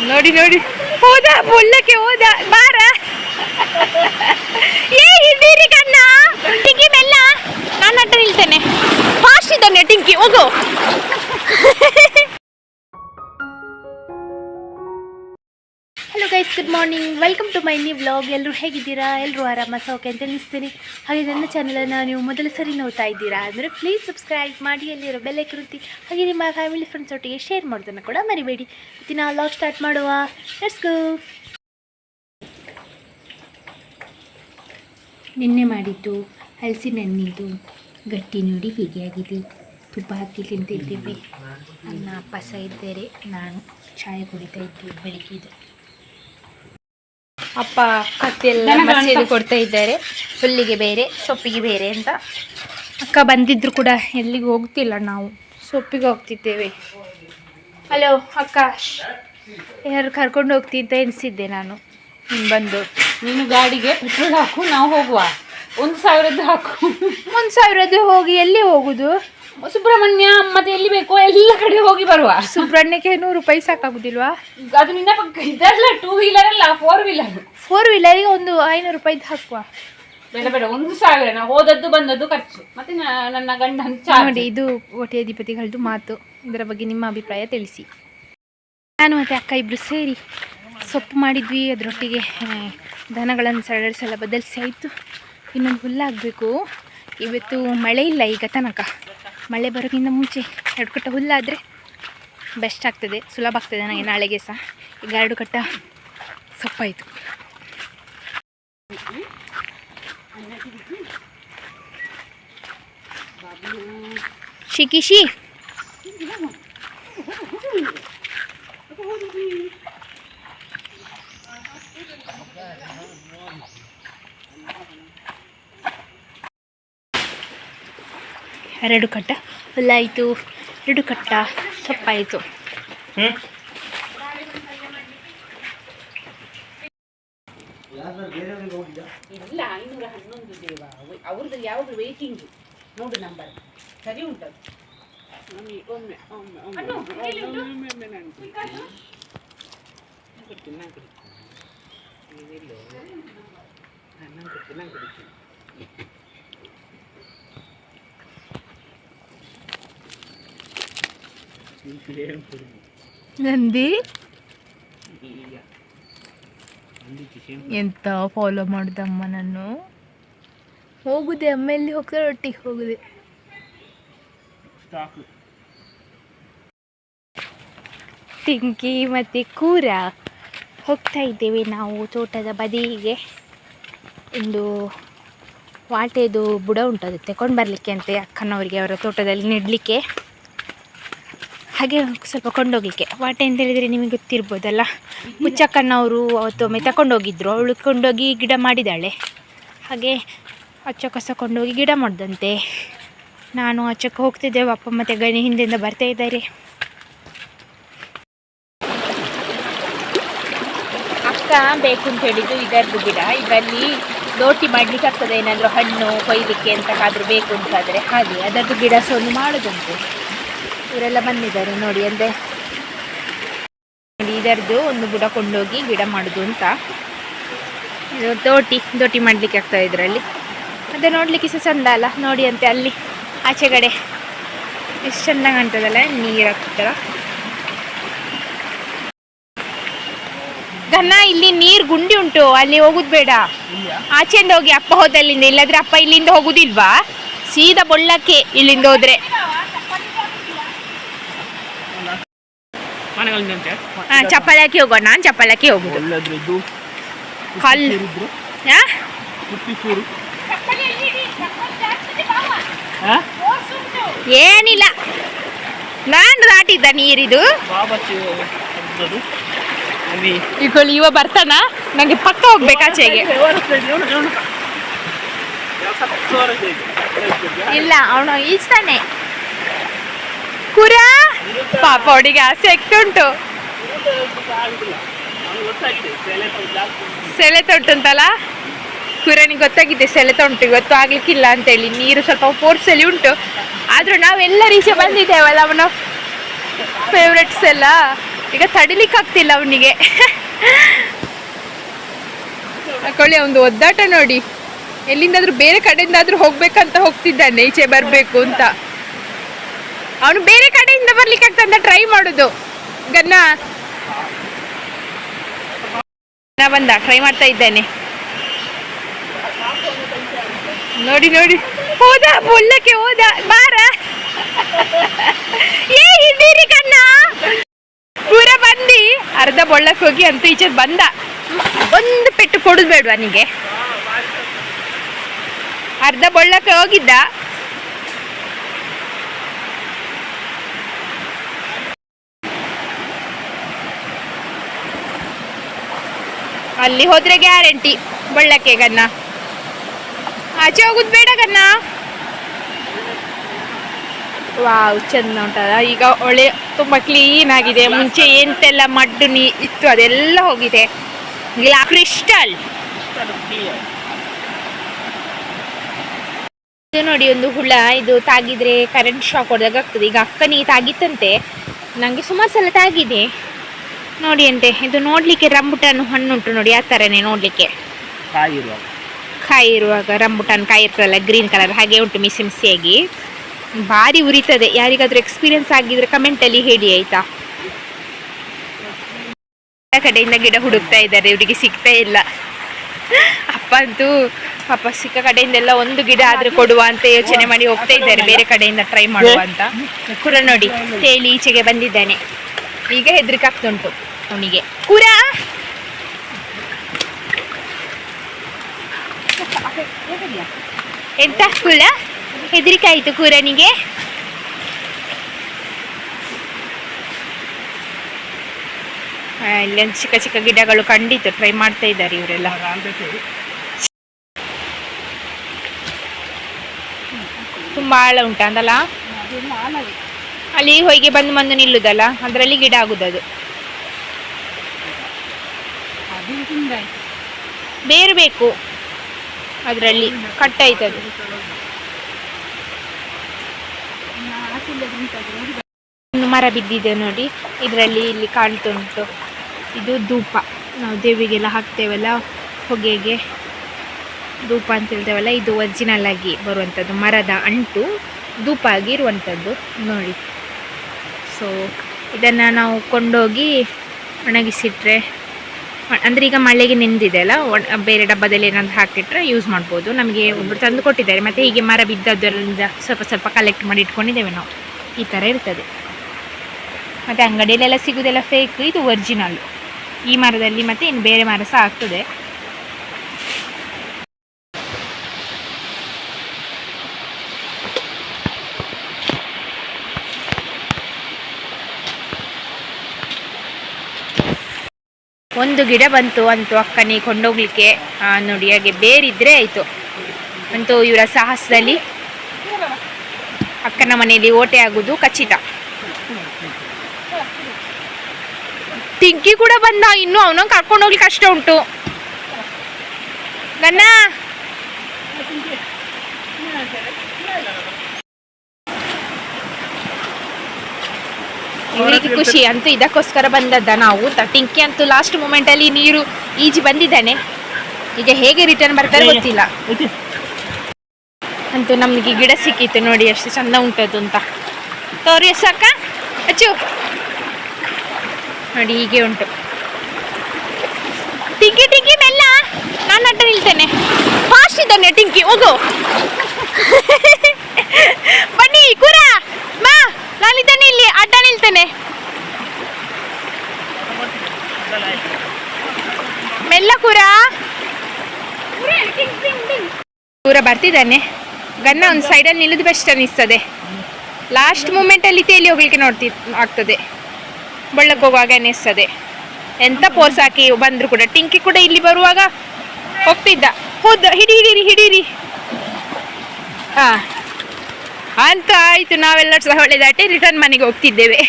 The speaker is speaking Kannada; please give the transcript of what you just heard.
ನೋಡಿ ನೋಡಿ. ಹೋದ ಬೊಳ್ಳಕ್ಕೆ ಹೋದ. ಬಾರ. ಏ ಇದ್ದೀರಿ ಕಣ್ಣ. ಟಿಂಕಿ ಬೆಲ್ಲ ನಾನು ಅಟ್ಟ ನಿಲ್ತೇನೆ. ಫಾಸ್ಟ್ ಇದ್ದಾನೆ ಟಿಂಕಿ ಹೋಗು. Hello guys good morning welcome to my new vlog ಎಲ್ಲರೂ ಹೇಗಿದ್ದೀರಾ? ಎಲ್ಲರೂ ಆರಾಮ, ಸೌಖ್ಯ ಅಂತ ಅನ್ನಿಸ್ತೀನಿ. ಹಾಗೆ ನನ್ನ ಚಾನಲನ್ನು ನೀವು ಮೊದಲ ಸರಿ ನೋಡ್ತಾ ಇದ್ದೀರಾ ಅಂದರೆ ಪ್ಲೀಸ್ ಸಬ್ಸ್ಕ್ರೈಬ್ ಮಾಡಿ, ಅಲ್ಲಿರೋ ಬೆಲೆ ಕೃತಿ ಹಾಗೆ ನಿಮ್ಮ ಫ್ಯಾಮಿಲಿ ಫ್ರೆಂಡ್ಸ್ ಒಟ್ಟಿಗೆ ಶೇರ್ ಮಾಡೋದನ್ನು ಕೂಡ ಮರಿಬೇಡಿ. ಇವತ್ತಿನ ವ್ಲಾಗ್ ಸ್ಟಾರ್ಟ್ ಮಾಡುವ. ಲೆಟ್ಸ್ ನಿನ್ನೆ ಮಾಡಿದ್ದು ಹಲಸಿನ ಹಣ್ಣಿದ್ದು ಗಟ್ಟಿ ನೋಡಿ ಹೀಗೆ ಆಗಿದೆ. ತುಪ್ಪ ಹಾಕಿ ತಿಂತಿದ್ದೀವಿ ಅನ್ನ, ಅಪ್ಪ ಇದ್ದಾರೆ. ನಾನು ಚಾಯ್ ಕುಡಿತಾ ಇದ್ದೀವಿ ಬೆಳಿಗ್ಗೆ ಅಪ್ಪ ಕತ್ತೆಲ್ಲ ಮಸೀದು ಕೊಡ್ತಾ ಇದ್ದಾರೆ. ಹುಲ್ಲಿಗೆ ಬೇರೆ ಸೊಪ್ಪಿಗೆ ಬೇರೆ ಅಂತ. ಅಕ್ಕ ಬಂದಿದ್ರು ಕೂಡ ಎಲ್ಲಿಗೆ ಹೋಗ್ತಿಲ್ಲ ನಾವು. ಸೊಪ್ಪಿಗೆ ಹೋಗ್ತಿದ್ದೇವೆ. ಹಲೋ ಅಕ್ಕ. ಯಾರು ಕರ್ಕೊಂಡು ಹೋಗ್ತಿದ್ದ ಎನಿಸಿದ್ದೆ ನಾನು. ನೀನು ಬಂದು. ನೀನು ಗಾಡಿಗೆ ಪೆಟ್ರೋಲ್ ಹಾಕು ನಾವು ಹೋಗುವ. ಒಂದು ಸಾವಿರದ್ದು ಹಾಕು. ಒಂದು ಸಾವಿರದ್ದು ಹೋಗಿ ಎಲ್ಲಿ ಹೋಗುದು? ಸುಬ್ರಹ್ಮಣ್ಯ ಮತ್ತೆ ಎಲ್ಲಿ ಬೇಕೋ ಎಲ್ಲ ಕಡೆ ಹೋಗಿ ಬರುವ. ಸುಬ್ರಹ್ಮಣ್ಯಕ್ಕೆ ನೂರು ರೂಪಾಯಿ ಸಾಕಾಗುದಿಲ್ವಾ? ಅದು ನಿನ್ನ ಪಕ್ಕ ಇದಲ್ಲ ಟೂ ವೀಲರ್ ಅಲ್ಲ ಫೋರ್ ವೀಲರ್ ಫೋರ್ ವೀಲರಿಗೆ ಒಂದು ಐನೂರು ರೂಪಾಯಿ ಹಾಕುವ. ಬೇಡ ಬೇಡ ಒಂದು ಸಾವಿರ. ನಾವು ಹೋದದ್ದು ಬಂದದ್ದು ಖರ್ಚು. ಮತ್ತೆ ನನ್ನ ಗಂಡ ನೋಡಿ ಇದು ಕೋಟೆ ಅಧಿಪತಿಗಳದ್ದು ಮಾತು. ಇದರ ಬಗ್ಗೆ ನಿಮ್ಮ ಅಭಿಪ್ರಾಯ ತಿಳಿಸಿ. ನಾನು ಮತ್ತೆ ಅಕ್ಕ ಇಬ್ರು ಸೇರಿ ಸೊಪ್ಪು ಮಾಡಿದ್ವಿ. ಅದರೊಟ್ಟಿಗೆ ದನಗಳನ್ನು ಸಡಲಿಸಲ್ಲ ಸಲ ಬದಲಿಸಿ ಆಯಿತು. ಇನ್ನೊಂದು ಹುಲ್ಲಾಗಬೇಕು ಇವತ್ತು ಮಳೆ ಇಲ್ಲ ಈಗ ತನಕ. ಮಳೆ ಬರೋಕ್ಕಿಂತ ಮುಂಚೆ ಎರಡು ಕಟ್ಟ ಹುಲ್ಲಾದರೆ ಬೆಸ್ಟ್ ಆಗ್ತದೆ, ಸುಲಭ ಆಗ್ತದೆ ನನಗೆ ನಾಳೆಗೆ ಸಹ. ಈಗ ಎರಡು ಕಟ್ಟ ಸೊಪ್ಪಾಯಿತು. ಶಿಕಿಶಿ ಎರಡು ಕಟ್ಟ ಹುಲ್ಲಾಯಿತು ಎರಡು ಕಟ್ಟ ಸೊಪ್ಪಾಯಿತು. ಇಲ್ಲ ಐನೂರ ಹನ್ನೊಂದು ದೇವ. ಅವ್ರದ್ದು ಯಾವುದು ವೇಟಿಂಗ್ ನೋಡು ನಂಬರ್ ಸರಿ ಉಂಟದು ನಂದಿ? ಎಂತ ಫಾಲೋ ಮಾಡ್ದಮ್ಮ ನಾನು? ಹೋಗುದೆ ಅಮ್ಮ ಎಲ್ಲಿ ಹೋಗ್ತಾರೆ? ಒಟ್ಟಿಗೆ ಹೋಗುದೆ. ಟಿಂಕಿ ಮತ್ತು ಕೂರ. ಹೋಗ್ತಾ ಇದ್ದೇವೆ ನಾವು ತೋಟದ ಬದಿಗೆ. ಒಂದು ವಾಟೆದು ಬುಡ ಉಂಟು ಅದು ತಗೊಂಡು ಬರಲಿಕ್ಕೆ ಅಂತೆ ಅಕ್ಕನವರಿಗೆ ಅವರ ತೋಟದಲ್ಲಿ ನೆಡಲಿಕ್ಕೆ. ಹಾಗೆ ಸ್ವಲ್ಪ ಕೊಂಡೋಗ್ಲಿಕ್ಕೆ. ವಾಟೆ ಅಂತ ಹೇಳಿದರೆ ನಿಮಗೆ ಗೊತ್ತಿರ್ಬೋದಲ್ಲ? ಮುಚ್ಚಕ್ಕಣ್ಣವರು ಅವತ್ತೊಮ್ಮೆ ತಗೊಂಡೋಗಿದ್ರು ಅವಳು ಕೊಂಡೋಗಿ ಗಿಡ ಮಾಡಿದ್ದಾಳೆ. ಹಾಗೆ ಅಚ್ಚ ಕಸ ಕೊಂಡೋಗಿ ಗಿಡ ಮಾಡ್ದಂತೆ. ನಾನು ಅಚ್ಚಕ್ಕೆ ಹೋಗ್ತಿದ್ದೆ. ಅಪ್ಪ ಮತ್ತು ಗಣಿ ಹಿಂದೆಯಿಂದ ಬರ್ತಾ ಇದ್ದಾರೆ. ಅಕ್ಕ ಬೇಕು ಅಂತ ಹೇಳಿದ್ದು ಇದರದ್ದು ಗಿಡ. ಇದರಲ್ಲಿ ಲೋಟಿ ಮಾಡ್ಲಿಕ್ಕೆ ಆಗ್ತದೆ. ಏನಾದರೂ ಹಣ್ಣು ಕೊಯ್ಲಿಕ್ಕೆ ಆದರೂ ಬೇಕು ಅಂತಾದರೆ ಹಾಗೆ. ಅದರದ್ದು ಗಿಡ ಒಂದು ಮಾಡೋದಂತೆ. ಇವರೆಲ್ಲ ಬಂದಿದ್ದಾರೆ ನೋಡಿ ಅಂದರೆ ನೋಡಿ ಇದರದ್ದು ಒಂದು ಬುಡ ಕೊಂಡೋಗಿ ಗಿಡ ಮಾಡೋದು ಅಂತ. ಇದು ತೋಟಿ ದೋಟಿ ಮಾಡಲಿಕ್ಕೆ ಆಗ್ತದೆ ಇದರಲ್ಲಿ. ಅದೇ ನೋಡಲಿಕ್ಕೆ ಸಹ ಚಂದ ಅಲ್ಲ ನೋಡಿ ಅಂತೆ ಅಲ್ಲಿ ಆಚೆಗಡೆ ಎಷ್ಟು ಚಂದ ಕಾಣ್ತದಲ್ಲ ನೀರು ಹಾಕ್ತಾರ ಘನ ಇಲ್ಲಿ ನೀರು ಗುಂಡಿ ಉಂಟು ಅಲ್ಲಿ ಹೋಗುದು ಬೇಡ. ಆಚೆಯಿಂದ ಹೋಗಿ ಅಪ್ಪ ಹೋದಲ್ಲಿಂದ ಇಲ್ಲಾದ್ರೆ ಅಪ್ಪ ಇಲ್ಲಿಂದ ಹೋಗುದಿಲ್ವಾ? ಸೀದಾ ಬೊಳ್ಳಕ್ಕೆ ಇಲ್ಲಿಂದ ಹೋದ್ರೆ. ಹಾ ಚಪ್ಪಲಕ್ಕೆ ಹೋಗೋಣ ನಾನು ಚಪ್ಪಲಕ್ಕೆ ಹೋಗುದು. ಒಳ್ಳೆದ್ರದ್ದು. ಕಲ್ಲು. ಹಾ? ಏನಿಲ್ಲ. ನಾನು ದಾಟಿದ್ದ ನೀರಿದು. ಇಕೊಳ್ಳಿ ಇವ ಬರ್ತಾನ? ನಂಗೆ ಪಕ್ಕ ಹೋಗ್ಬೇಕಾಚೆಗೆ ಇಲ್ಲ ಅವನು ಈಜ್ತಾನೆ ಕುರ ಪಾಪ ಅವಳಿಗೆ ಆಸೆ ಆಗ್ತುಂಟು ಸೆಳೆತ ಉಂಟುಂಟಲ್ಲ ಕುರನಿಗೆ ಗೊತ್ತಾಗಿದೆ ಸೆಳೆ ಉಂಟು ಇವತ್ತು ಆಗ್ಲಿಕ್ಕಿಲ್ಲ ಅಂತೇಳಿ. ನೀರು ಸ್ವಲ್ಪ ಫೋರ್ಸಲ್ಲಿ ಉಂಟು. ಆದ್ರೂ ನಾವೆಲ್ಲ ರೀಚೆ ಬಂದಿದ್ದೇವಲ್ಲ ಅವನ? ಫೇವ್ರೆಟ್ಸ್ ಎಲ್ಲ? ಈಗ ತಡಿಲಿಕ್ಕೆ ಆಗ್ತಿಲ್ಲ ಅವನಿಗೆ. ಹಾಕೊಳ್ಳಿ ಒಂದು ಒದ್ದಾಟ ನೋಡಿ. ಎಲ್ಲಿಂದಾದ್ರೂ ಬೇರೆ ಕಡೆಯಿಂದಾದ್ರೂ ಹೋಗ್ಬೇಕಂತ ಹೋಗ್ತಿದ್ದಾನೆ. ಈಚೆ ಬರಬೇಕು ಅಂತ. ಅವನು ಬೇರೆ ಕಡೆಯಿಂದ ಬರ್ಲಿಕ್ಕೆ ಆಗ್ತಂತ ಟ್ರೈ ಮಾಡುದು. ಗನ್ನ. ಬಂದ ಟ್ರೈ ಮಾಡ್ತಾ ಇದ್ದೇನೆ. ನೋಡಿ ನೋಡಿ. ಹೋದ ಬೊಳ್ಳಕ್ಕೆ ಹೋದ. ಬಾರ. ಏ ಇದ್ದೀರಿ ಕಣ್ಣ. ಪೂರ ಬಂದಿ. ಅರ್ಧ ಬೊಳ್ಳಕ್ಕೆ ಹೋಗಿ ಅಂತ ಈಚೆ ಬಂದ. ಒಂದು ಪೆಟ್ಟು ಕೊಡುದು ಬೇಡವಾ ನಿಗೆ? ಅರ್ಧ ಬೊಳ್ಳಕ್ಕೆ ಹೋಗಿದ್ದ. ಅಲ್ಲಿ ಹೋದ್ರೆ ಗ್ಯಾರಂಟಿ. ಬಳ್ಳಕ್ಕೆ ಗನ್ನ. ಆಚೆ ಹೋಗುದು ಬೇಡ ಗನ್ನ. ವಾವ್, ಚಂದ ಉಂಟಲ್ಲ ಈಗ ಒಳ್ಳೆ ತುಂಬಾ ಕ್ಲೀನ್ ಆಗಿದೆ. ಮುಂಚೆ ಎಂತೆಲ್ಲ ಮಡ್ಡು ನೀ ಇತ್ತು, ಅದೆಲ್ಲ ಹೋಗಿದೆ. ಗ್ಲಾ ಕ್ರಿಸ್ಟಲ್ ಇದು ನೋಡಿ, ಒಂದು ಹುಳ, ಇದು ತಾಗಿದ್ರೆ ಕರೆಂಟ್ ಶಾಕ್ ಹೊಡೆದಾಗ ಆಗ್ತದೆ. ಈಗ ನೀ ತಾಗಿತ್ತಂತೆ. ನನಗೆ ಸುಮಾರು ಸಲ ತಾಗಿದೆ. ನೋಡಿ ಅಂತೆ ಇದು ನೋಡ್ಲಿಕ್ಕೆ ರಂಬುಟಾನ್ ಹಣ್ಣುಂಟು ನೋಡಿ ಆ ಥರನೇ ನೋಡ್ಲಿಕ್ಕೆ. ಕಾಯಿ ಇರುವಾಗ ರಂಬುಟಾನ್ ಕಾಯಿ ಇರ್ತದಲ್ಲ ಗ್ರೀನ್ ಕಲರ್ ಹಾಗೆ ಉಂಟು ಮಿಸಿ ಮಿಸಿಯಾಗಿ. ಭಾರಿ ಉರಿತದೆ ಯಾರಿಗಾದ್ರೂ ಎಕ್ಸ್ಪೀರಿಯನ್ಸ್ ಆಗಿದ್ರೆ ಕಮೆಂಟಲ್ಲಿ ಹೇಳಿ ಆಯ್ತಾ? ಕಡೆಯಿಂದ ಗಿಡ ಹುಡುಕ್ತಾ ಇದ್ದಾರೆ ಇವರಿಗೆ ಸಿಗ್ತಾ ಇಲ್ಲ. ಅಪ್ಪ ಅಂತೂ ಪಾಪ ಸಿಕ್ಕ ಕಡೆಯಿಂದೆಲ್ಲ ಒಂದು ಗಿಡ ಆದ್ರೆ ಕೊಡುವ ಅಂತ ಯೋಚನೆ ಮಾಡಿ ಹೋಗ್ತಾ ಇದ್ದಾರೆ ಬೇರೆ ಕಡೆಯಿಂದ ಟ್ರೈ ಮಾಡುವ ಅಂತ. ಕುರ ನೋಡಿ ತೇಲಿ ಈಚೆಗೆ ಬಂದಿದ್ದಾನೆ. ಈಗ ಹೆದರಿಕೆ ಆಗ್ತುಂಟು ಅವನಿಗೆ. ಕುರ? ಎಂತ ಕುಲ ಹೆದರಿಕೆ ಆಯ್ತು ಕುರನಿಗೆ ಇಲ್ಲೊಂದು ಚಿಕ್ಕ ಚಿಕ್ಕ ಗಿಡಗಳು ಖಂಡಿತ ಟ್ರೈ ಮಾಡ್ತಾ ಇದ್ದಾರೆ ಇವರೆಲ್ಲ. ತುಂಬಾ ಆಳ ಉಂಟಾ ಅಂತಲ್ಲ ಅಲ್ಲಿ ಹೊಯ್ಗೆ ಬಂದು ಬಂದು ನಿಲ್ಲುದಲ್ಲ? ಅದರಲ್ಲಿ ಗಿಡ ಆಗುದದು. ಬೇರು ಬೇಕು. ಅದರಲ್ಲಿ ಕಟ್ಟಾಯ್ತದು ಮರ ಬಿದ್ದಿದೆ ನೋಡಿ. ಇದರಲ್ಲಿ ಇಲ್ಲಿ ಕಾಣ್ತುಂಟು. ಇದು ಧೂಪ. ನಾವು ದೇವಿಗೆಲ್ಲ ಹಾಕ್ತೇವಲ್ಲ, ಹೊಗೆಗೆ. ಧೂಪ ಅಂತ ಹೇಳ್ತೇವಲ್ಲ, ಇದು ಒರಿಜಿನಲ್ ಆಗಿ ಬರುವಂಥದ್ದು ಮರದ ಅಂಟು ಧೂಪ ಆಗಿ ಇರುವಂಥದ್ದು ನೋಡಿ. ಸೊ ಇದನ್ನು ನಾವು ಕೊಂಡೋಗಿ ಒಣಗಿಸಿಟ್ರೆ, ಅಂದರೆ ಈಗ ಮಳೆಗೆ ನೆಂದಿದೆ ಅಲ್ಲ ಬೇರೆ ಡಬ್ಬದಲ್ಲಿ ಏನಾದರೂ ಹಾಕಿಟ್ರೆ ಯೂಸ್ ಮಾಡ್ಬೋದು. ನಮಗೆ ಒಬ್ಬರು ತಂದು ಕೊಟ್ಟಿದ್ದಾರೆ. ಮತ್ತು ಹೀಗೆ ಮರ ಬಿದ್ದದರಿಂದ ಸ್ವಲ್ಪ ಸ್ವಲ್ಪ ಕಲೆಕ್ಟ್ ಮಾಡಿ ಇಟ್ಕೊಂಡಿದ್ದೇವೆ ನಾವು. ಈ ಥರ ಇರ್ತದೆ. ಮತ್ತು ಅಂಗಡಿಯಲ್ಲೆಲ್ಲ ಸಿಗೋದೆಲ್ಲ ಫೇಕ್ ಇದು ಒರ್ಜಿನಲ್ಲು ಈ ಮರದಲ್ಲಿ ಮತ್ತು ಇನ್ನು ಬೇರೆ ಮರ ಸಹ ಆಗ್ತದೆ. ಒಂದು ಗಿಡ ಬಂತು ಅಂತೂ ಅಕ್ಕನಿಗೆ ಕೊಂಡೋಗ್ಲಿಕ್ಕೆ ನೋಡಿ, ಹಾಗೆ ಬೇರಿದ್ರೆ ಆಯಿತು. ಅಂತೂ ಇವರ ಸಾಹಸದಲ್ಲಿ ಅಕ್ಕನ ಮನೆಯಲ್ಲಿ ಓಟೆ ಆಗೋದು ಖಚಿತ. ತಿಂಕಿ ಕೂಡ ಬಂದ, ಇನ್ನು ಅವನ ಕರ್ಕೊಂಡು ಹೋಗ್ಲಿಕ್ಕೆ ಕಷ್ಟ ಉಂಟು. ಗನ್ನ ಇವರಿಗೆ ಖುಷಿ ಅಂತೂ ಇದಕ್ಕೋಸ್ಕರ ಬಂದದ್ದ ನಾವು. ಟಿಂಕಿ ಅಂತೂ ಲಾಸ್ಟ್ ಮೂಮೆಂಟ್ ಅಲ್ಲಿ ನೀರು ಈಜಿ ಬಂದಿದ್ದಾನೆ. ಈಗ ಹೇಗೆ ರಿಟರ್ನ್ ಬರ್ತಾರೆ ಗೊತ್ತಿಲ್ಲ. ಅಂತೂ ನಮ್ಗೆ ಗಿಡ ಸಿಕ್ಕಿತ್ತು ನೋಡಿ ಎಷ್ಟು ಚಂದ ಉಂಟದ್ದು ಅಂತ. ತೋರಿ ಸಾಕ ಅಚ್ಚು. ನೋಡಿ ಹೀಗೆ ಉಂಟು. ಟಿಂಕಿ ಟಿಂಕಿ ಬೆಲ್ಲ ನಾನು ಅಡ್ಡ ನಿಲ್ತೇನೆ. ಫಾಸ್ಟ್ ಇದ್ದಾನೆ ಟಿಂಕಿ ಹೋಗು. ಬನ್ನಿ ಕೂರ ಬಾ ನಾನಿದ್ದಾನೆ ಇಲ್ಲಿ ಅಡ್ಡ ನಿಲ್ತೇನೆ ಮೆಲ್ಲ ಕೂರ ಕೂರ ಬರ್ತಿದ್ದಾನೆ. ಗನ್ನ ಒಂದು ಸೈಡಲ್ಲಿ ನಿಲ್ಲದ ಬೆಸ್ಟ್ ಅನ್ನಿಸ್ತದೆ. ಲಾಸ್ಟ್ ಮೂಮೆಂಟಲ್ಲಿ ತೇಲಿ ಹೋಗ್ಲಿಕ್ಕೆ ನೋಡ್ತಿ, ಆಗ್ತದೆ. ಬಳ್ಳಕ್ಕೆ ಹೋಗುವಾಗ ಅನ್ನಿಸ್ತದೆ. ಎಂತ ಪೋರ್ಸ್ ಹಾಕಿ ಬಂದರು ಕೂಡ, ಟಿಂಕಿ ಕೂಡ ಇಲ್ಲಿ ಬರುವಾಗ ಹೋಗ್ತಿದ್ದ. ಹೋದ, ಹಿಡಿ ಹಿಡೀರಿ ಹಿಡೀರಿ ಹಾಂ. ಅಂತ ಆಯಿತು, ನಾವೆಲ್ಲರೂ ಸಹ ಒಳ್ಳೆದಾಟೆ ದಾಟಿ ರಿಟರ್ನ್ ಮನೆಗೆ ಹೋಗ್ತಿದ್ದೇವೆ.